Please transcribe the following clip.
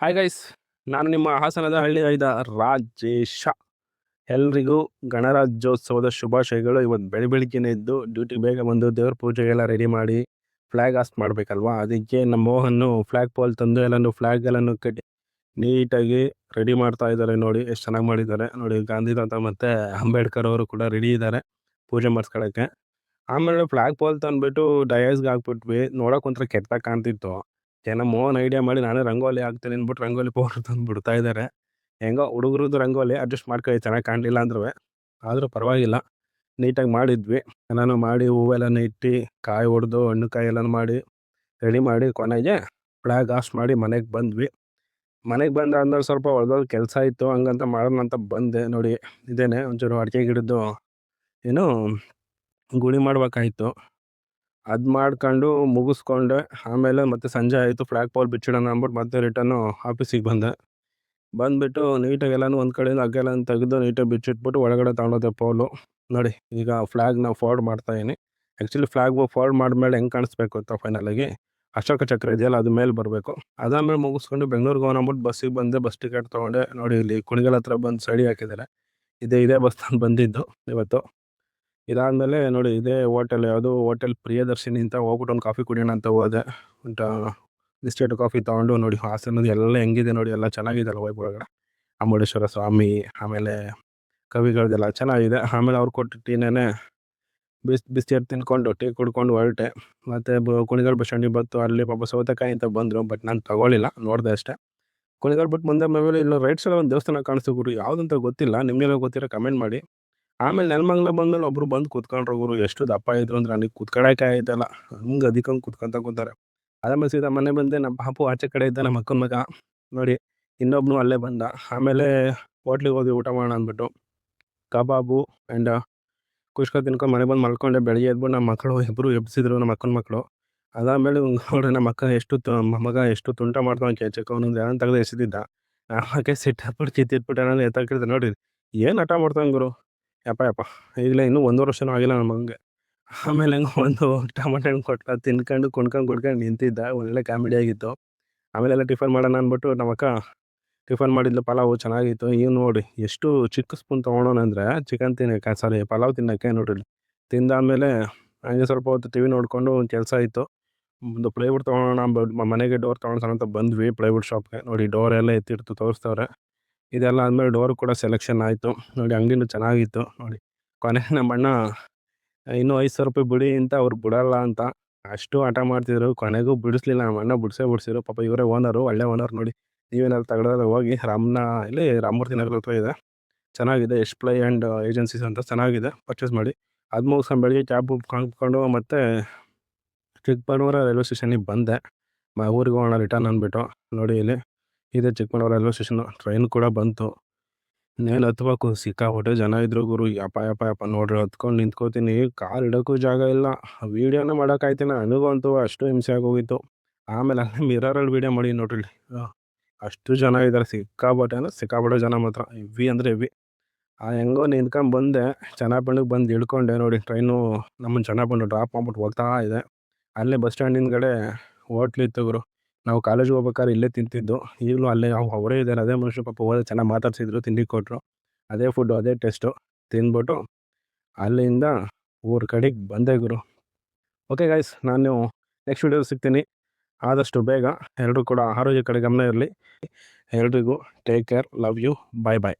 Hi guys ನಾನು ನಿಮ್ಮ ಹಾಸನದ ಹಳ್ಳಿ ಐದ ರಾಜೇಶ. ಎಲ್ರಿಗೂ ಗಣರಾಜ್ಯೋತ್ಸವದ ಶುಭಾಶಯಗಳು. ಇವತ್ತು ಬೆಳಿ ಬೆಳಿಗ್ಗೆನೇ ಇದ್ದು ಡ್ಯೂಟಿ ಬೇಗ ಬಂದು ದೇವ್ರ ಪೂಜೆಗೆಲ್ಲ ರೆಡಿ ಮಾಡಿ ಫ್ಲ್ಯಾಗ್ ಆಸ್ಟ್ ಮಾಡಬೇಕಲ್ವಾ? ಅದಕ್ಕೆ ನಮ್ಮ ಮೋಹನ್ನು ಫ್ಲ್ಯಾಗ್ ಪೋಲ್ ತಂದು ಎಲ್ಲನೂ ಫ್ಲ್ಯಾಗ್ಗಳನ್ನು ಕಟ್ಟಿ ನೀಟಾಗಿ ರೆಡಿ ಮಾಡ್ತಾ ಇದ್ದಾರೆ ನೋಡಿ, ಎಷ್ಟು ಚೆನ್ನಾಗಿ ಮಾಡಿದ್ದಾರೆ. ನೋಡಿ, ಗಾಂಧಿ ತಾತ ಮತ್ತು ಅಂಬೇಡ್ಕರ್ ಅವರು ಕೂಡ ರೆಡಿ ಇದ್ದಾರೆ ಪೂಜೆ ಮಾಡಿಸ್ಕೊಳ್ಳೋಕ್ಕೆ ಆಮೇಲೆ ಫ್ಲ್ಯಾಗ್ ಪೋಲ್ ತಂದುಬಿಟ್ಟು ಡಯಾಸ್ಗೆ ಹಾಕ್ಬಿಟ್ವಿ. ನೋಡೋಕೆ ಒಂಥರ ಕಾಣ್ತಿತ್ತು. ಜನ ಮೋಹನ್ ಐಡಿಯಾ ಮಾಡಿ ನಾನೇ ರಂಗೋಲಿ ಹಾಕ್ತೀನಿ ಅಂದ್ಬಿಟ್ಟು ರಂಗೋಲಿ ಪೌಡರ್ ತಂದು ಬಿಡ್ತಾ ಇದ್ದಾರೆ ಹೆಂಗೋ ಹುಡುಗರದ್ದು ರಂಗೋಲಿ ಅಡ್ಜಸ್ಟ್ ಮಾಡ್ಕೊಳ್ಳಿ ಚೆನ್ನಾಗಿ ಕಾಣಲಿಲ್ಲ ಅಂದ್ರೂ ಆದರೂ ಪರವಾಗಿಲ್ಲ. ನೀಟಾಗಿ ಮಾಡಿದ್ವಿ. ನಾನು ಮಾಡಿ ಹೂವೆಲ್ಲ ಇಟ್ಟು, ಕಾಯಿ ಹೊಡೆದು ಹಣ್ಣು ಕಾಯಿ ಎಲ್ಲ ಮಾಡಿ, ರೆಡಿ ಮಾಡಿ ಕೊನೆಗೆ ಫ್ಲಾಗ್ ಆಫ್ ಮಾಡಿ ಮನೆಗೆ ಬಂದ್ವಿ. ಮನೆಗೆ ಬಂದ ಅಂದ್ರೆ ಸ್ವಲ್ಪ ಹೊಡೆದೋದು ಕೆಲಸ ಇತ್ತು. ಹಂಗಂತ ಮಾಡೋಣ ಅಂತ ಬಂದೆ. ನೋಡಿ, ಇದೇನೆ ಒಂಚೂರು ಅಡಿಕೆ ಗಿಡದ್ದು ಏನು ಗುಳಿ ಮಾಡ್ಬೇಕಾಯ್ತು ಅದು ಮಾಡ್ಕೊಂಡು ಮುಗಿಸ್ಕೊಂಡೆ. ಆಮೇಲೆ ಮತ್ತೆ ಸಂಜೆ ಆಯಿತು ಫ್ಲ್ಯಾಗ್ ಪೋಲ್ ಬಿಚ್ಚಿಡೋಣ ಅಂದ್ಬಿಟ್ಟು ಮತ್ತೆ ರಿಟರ್ನು ಆಫೀಸಿಗೆ ಬಂದೆ. ಬಂದುಬಿಟ್ಟು ನೀಟಾಗಿ ಎಲ್ಲಾನು ಒಂದು ಕಡೆಯಿಂದ ಹಗ್ಗೆಲ್ಲ ತೆಗೆದು ನೀಟಾಗಿ ಬಿಚ್ಚಿಟ್ಬಿಟ್ಟು ಒಳಗಡೆ ತಗೊಂಡೋದೆ ಪೋಲು. ನೋಡಿ, ಈಗ ಫ್ಲ್ಯಾಗ್ನ ಫೋಲ್ಡ್ ಮಾಡ್ತಾಯಿದ್ದೀನಿ ಆ್ಯಕ್ಚುಲಿ ಫ್ಲ್ಯಾಗ್ ಫೋಲ್ಡ್ ಮಾಡಿದ್ಮೇಲೆ ಹೆಂಗೆ ಕಾಣಿಸ್ಬೇಕು ಅಂತ ಫೈನಲಾಗಿ? ಅಶೋಕ ಚಕ್ರ ಇದೆಯಲ್ಲ, ಅದು ಮೇಲೆ ಬರಬೇಕು. ಅದಾದಮೇಲೆ ಮುಗಿಸ್ಕೊಂಡು ಬೆಂಗಳೂರಿಗೆ ಹೋಗೋಣ ಬಸ್ಸಿಗೆ ಬಂದೆ, ಬಸ್ ಟಿಕೆಟ್ ತೊಗೊಂಡೆ. ನೋಡಿ, ಇಲ್ಲಿ ಕುಣಿಗಲ್ ಹತ್ರ ಬಂದು ಸಡಿ ಹಾಕಿದ್ದಾರೆ. ಇದೇ ಇದೇ ಬಸ್ ತಂದು ಬಂದಿದ್ದು ಇವತ್ತು. ಇದಾದಮೇಲೆ ನೋಡಿ ಇದೇ ಹೋಟೆಲ್ ಯಾವುದು ಹೋಟೆಲ್ ಪ್ರಿಯದರ್ಶಿನಿ ಅಂತ ಹೋಗ್ಬಿಟ್ಟು ಒಂದು ಕಾಫಿ ಕುಡಿಯೋಣ ಅಂತ ಹೋದೆ. ಅಂತ ಬಿಸ್ಕೆಟ್ ಕಾಫಿ ತೊಗೊಂಡು ನೋಡಿ ಹಾಸನದ ಎಲ್ಲ ಹೆಂಗಿದೆ ನೋಡಿ ಎಲ್ಲ ಚೆನ್ನಾಗಿದೆ ಅಲ್ಲ ವೈಬ್ ಒಳಗಡೆ. ಅಂಬುಡೇಶ್ವರ ಸ್ವಾಮಿ, ಆಮೇಲೆ ಕವಿಗಳದೆಲ್ಲ ಚೆನ್ನಾಗಿದೆ. ಆಮೇಲೆ ಅವ್ರು ಕೊಟ್ಟು ಟೀನೇ ಬಿಸ್, ಬಿಸ್ಕೆಟ್ ತಿನ್ಕೊಂಡು ಟೀ ಕುಡ್ಕೊಂಡು ಹೊರಟೆ. ಮತ್ತು ಕುಣಿಗಲ್ ಬಸ್ ಸ್ಟ್ಯಾಂಡಿಗೆ ಬಂತು. ಅಲ್ಲಿ ಪಾಪ ಸೌತೆಕಾಯಿ ಅಂತ ಬಂದರು, ಬಟ್ ನಾನು ತಗೊಳ್ಳಿಲ್ಲ, ನೋಡಿದೆ ಅಷ್ಟೇ. ಕುಣಿಗಲ್ ಬಿಟ್ಟು ಮುಂದೆ ಮೇಲೆ ಇಲ್ಲ ರೈಟ್ ಸೈಡ್ ಒಂದು ದೇವಸ್ಥಾನ ಕಾಣಿಸ್ತು ಗುರು. ಯಾವುದಂತ ಗೊತ್ತಿಲ್ಲ. ನಿಮಗೆಲ್ಲ ಗೊತ್ತಿರೋ ಕಮೆಂಟ್ ಮಾಡಿ. ಆಮೇಲೆ ನೆಲಮಂಗ್ಲ ಬಂದ್ಮೇಲೆ ಒಬ್ರು ಬಂದು ಕೂತ್ಕೊಂಡ್ರು ಗುರು ಎಷ್ಟು ದಪ್ಪ ಇದ್ರು ಅಂದ್ರೆ ನನಗೆ ಕುತ್ಕೊಳಕ್ಕೆ ಆಯ್ತಲ್ಲ. ಹಂಗೆ ಅದಕ್ಕಂಗೆ ಕುತ್ಕೊಂತ ಕೂತಾರೆ. ಆಮೇಲೆ ಸೀದಾ ಮನೆ ಬಂದೆ, ನಮ್ಮ ಪಾಪು ಆಚೆ ಕಡೆ ಇದ್ದ ನಮ್ಮ ಅಕ್ಕನ ಮಗ. ನೋಡಿ ಇನ್ನೊಬ್ಬನು ಅಲ್ಲೇ ಬಂದ. ಆಮೇಲೆ ಹೋಟ್ಲಿಗೆ ಹೋದ್ವಿ, ಊಟ ಮಾಡೋಣ ಅಂದ್ಬಿಟ್ಟು. ಕಬಾಬು ಆ್ಯಂಡ್ ಕುಷ್ಕ ತಿನ್ಕೊಂಡು ಮನೆ ಬಂದು ಮಲ್ಕೊಂಡೆ, ಬೆಳಗ್ಗೆ ಎದ್ಬಿಟ್ಟು ನಮ್ಮ ಮಕ್ಕಳು ಇಬ್ಬರು ಎಬ್ಸಿದ್ರು, ನಮ್ಮ ಅಕ್ಕನ ಮಕ್ಕಳು ಅದಾದಮೇಲೆ ನೋಡ್ರಿ ನಮ್ಮ ಅಕ್ಕ ಎಷ್ಟು ಮಗ ಎಷ್ಟು ತುಂಟ ಮಾಡ್ತಾನೆ ಅವನೊಂದು ಏನಂತ ತೆಗೆದು ಎಸೆದಿದ್ದ. ಆಕೆ ಸಿಟ್ಟಾಗ್ಬಿಟ್ಟು ಕಿತ್ತಿಟ್ಬಿಟ್ಟು ನಾನು ಎತ್ತಾಕಿರ್ತಾರೆ ನೋಡಿರಿ ಏನು ಹಠ ಮಾಡ್ತಾನೆ ಗುರು? ಯಪ್ಪ ಯಪ್ಪ. ಈಗಲೇ ಇನ್ನೂ ಒಂದು ವರ್ಷನೂ ಆಗಿಲ್ಲ ನಮ್ಮ ಹಂಗೆ ಆಮೇಲೆ ಹಂಗೆ ಒಂದು ಟಮಾಟೆ ಹಣ್ಣು ಕೊಟ್ಟ ತಿನ್ಕೊಂಡು, ಕುಣ್ಕೊಂಡು ಕುಡ್ಕೊಂಡು ನಿಂತಿದ್ದ. ಒಳ್ಳೆ ಕಾಮಿಡಿ ಆಗಿತ್ತು. ಆಮೇಲೆಲ್ಲ ಟಿಫನ್ ಮಾಡೋಣ ಅಂದ್ಬಿಟ್ಟು ನಮ್ಮ ಅಕ್ಕ ಟಿಫನ್ ಮಾಡಿದ್ಲು. ಪಲಾವು ಚೆನ್ನಾಗಿತ್ತು. ಈಗ ನೋಡಿ, ಎಷ್ಟು ಚಿಕ್ಕ ಸ್ಪೂನ್ ತೊಗೊಳೋಣಂದ್ರೆ ಚಿಕನ್ ತಿನ್ನೋಕೆ ಸಾರಿ, ಪಲಾವ್ ತಿನ್ನೋಕ್ಕೆ ನೋಡಿರಿ ತಿಂದಾದಮೇಲೆ ಹಂಗೆ ಸ್ವಲ್ಪ ಹೊತ್ತು ಟಿ ವಿ ನೋಡಿಕೊಂಡು ಒಂದು ಕೆಲಸ ಆಯಿತು. ಒಂದು ಪ್ಲೈವುಡ್ ತೊಗೊಳೋಣ ಮನೆಗೆ ಡೋರ್ ತೊಗೊಳೋಣ ಅಂತ ಬಂದ್ವಿ ಪ್ಲೈವುಡ್ ಶಾಪ್ಗೆ. ನೋಡಿ ಡೋರ್ ಎಲ್ಲ ಎತ್ತಿಡ್ತು ತೋರಿಸ್ತವ್ರೆ. ಇದೆಲ್ಲ ಆದಮೇಲೆ ಡೋರ್ ಕೂಡ ಸೆಲೆಕ್ಷನ್ ಆಯಿತು. ನೋಡಿ ಅಂಗಡಿನೂ ಚೆನ್ನಾಗಿತ್ತು. ನೋಡಿ ಕೊನೆ ನಮ್ಮ ಅಣ್ಣ ಇನ್ನೂ ಐದು ಸಾವಿರ ರೂಪಾಯಿ ಬಿಡಿ ಅಂತ ಅವ್ರು ಬಿಡಲ್ಲ ಅಂತ ಅಷ್ಟು ಆಟ ಮಾಡ್ತಿದ್ರು. ಕೊನೆಗೂ ಬಿಡಿಸ್ಲಿಲ್ಲ. ನಮ್ಮ ಅಣ್ಣ ಬಿಡಿಸೇ ಬಿಡಿಸಿದ್ರು. ಪಾಪ ಇವರೇ ಓನರು ಒಳ್ಳೆ ಓನರ್ ನೋಡಿ. ನೀವೇನಾದ್ರು ತಗೊಳ್ಳೋದ್ರೆ ಹೋಗಿ ರಾಮನ ಇಲ್ಲಿ ರಾಮೂರ್ತಿ ನಗರ ಹತ್ರ ಇದೆ. ಚೆನ್ನಾಗಿದೆ. ಎಷ್ಟು ಪ್ಲೈ ಆ್ಯಂಡ್ ಏಜೆನ್ಸೀಸ್ ಅಂತ ಚೆನ್ನಾಗಿದೆ. ಪರ್ಚೇಸ್ ಮಾಡಿ. ಅದು ಮುಗಿಸ್ಕೊಂಡು ಬೆಳಿಗ್ಗೆ ಕ್ಯಾಬ್ ಬುಕ್ ಹಾಕ್ಕೊಂಡು ಮತ್ತು ಚಿಕ್ಕಬಳ್ಳಾಪುರ ರೈಲ್ವೆ ಸ್ಟೇಷನಿಗೆ ಬಂದೆ. ಊರಿಗೆ ಹೋಗೋಣ ರಿಟರ್ನ್ ಅಂದ್ಬಿಟ್ಟು. ನೋಡಿ ಇಲ್ಲಿ ಇದೆ ಚಿಕ್ಕಮಗಳೂರು ರೈಲ್ವೆ ಸ್ಟೇಷನ್ ಟ್ರೈನ್ ಕೂಡ ಬಂತು. ಇನ್ನೇನು ಹತ್ಬೇಕು, ಸಿಕ್ಕಾಪಟ್ಟೆ ಜನ ಇದ್ರು ಗುರು. ಯಪ್ಪ ಯಪ್ಪ ಯಪ್ಪ, ನೋಡ್ರಿ, ಹತ್ಕೊಂಡು ನಿಂತ್ಕೋತೀನಿ. ಕಾರ್ ಇಡೋಕ್ಕೂ ಜಾಗ ಇಲ್ಲ. ವೀಡಿಯೋನೇ ಮಾಡೋಕ್ಕಾಯ್ತೀನಿ ನನಗಂತೂ ಅಷ್ಟು ಹಿಂಸೆ ಆಗೋಗಿತ್ತು. ಆಮೇಲೆ ಅಲ್ಲಿ ಮಿರರಲ್ಲಿ ವೀಡಿಯೋ ಮಾಡಿ ನೋಡ್ರಿ. ಅಷ್ಟು ಜನ ಇದ್ದಾರೆ ಸಿಕ್ಕಾಪಟ್ಟೆ ಅಂದರೆ ಸಿಕ್ಕಾಪಟ್ಟೆ ಜನ ಮಾತ್ರ. ಇವಿ ಅಂದರೆ ಇವಿ ಆ, ಹೆಂಗೋ ನಿಂತ್ಕೊಂಡು ಬಂದೆ. ಚೆನ್ನಾಪಣ್ಣಗೆ ಬಂದು ಇಳ್ಕೊಂಡೆ ನೋಡಿ. ಟ್ರೈನು ನಮ್ಮನ್ನು ಚೆನ್ನಾಪಣ್ಣು ಡ್ರಾಪ್ ಮಾಡ್ಬಿಟ್ಟು ಹೋಗ್ತಾ ಇದೆ. ಅಲ್ಲೇ ಬಸ್ ಸ್ಟ್ಯಾಂಡಿನ ಕಡೆ ಹೋಟ್ಲಿತ್ತು ಗುರು. ನಾವು ಕಾಲೇಜಿಗೆ ಹೋಗ್ಬೇಕಾದ್ರೆ ಇಲ್ಲೇ ತಿಂತಿದ್ದು. ಈಗಲೂ ಅಲ್ಲೇ ಅವರೇ ಇದ್ದಾರೆ ಅದೇ ಮನುಷ್ಯ ಪಾಪ ಹೋದ್ರೆ ಚೆನ್ನಾಗಿ ಮಾತಾಡ್ಸಿದ್ರು, ತಿಂಡಿ ಕೊಟ್ಟರು ಅದೇ ಫುಡ್ಡು ಅದೇ ಟೇಸ್ಟು ತಿಂದ್ಬಿಟ್ಟು ಅಲ್ಲಿಂದ ಊರ ಕಡೆಗೆ ಬಂದೆ ಗುರು. ಓಕೆ ಗಾಯ್ಸ್ ನಾನು ನೆಕ್ಸ್ಟ್ ವೀಡಿಯೋ ಸಿಗ್ತೀನಿ. ಆದಷ್ಟು ಬೇಗ ಎಲ್ಲರೂ ಕೂಡ ಆರೋಗ್ಯ ಕಡೆ ಗಮನ ಇರಲಿ. ಎಲ್ರಿಗೂ take care love you bye bye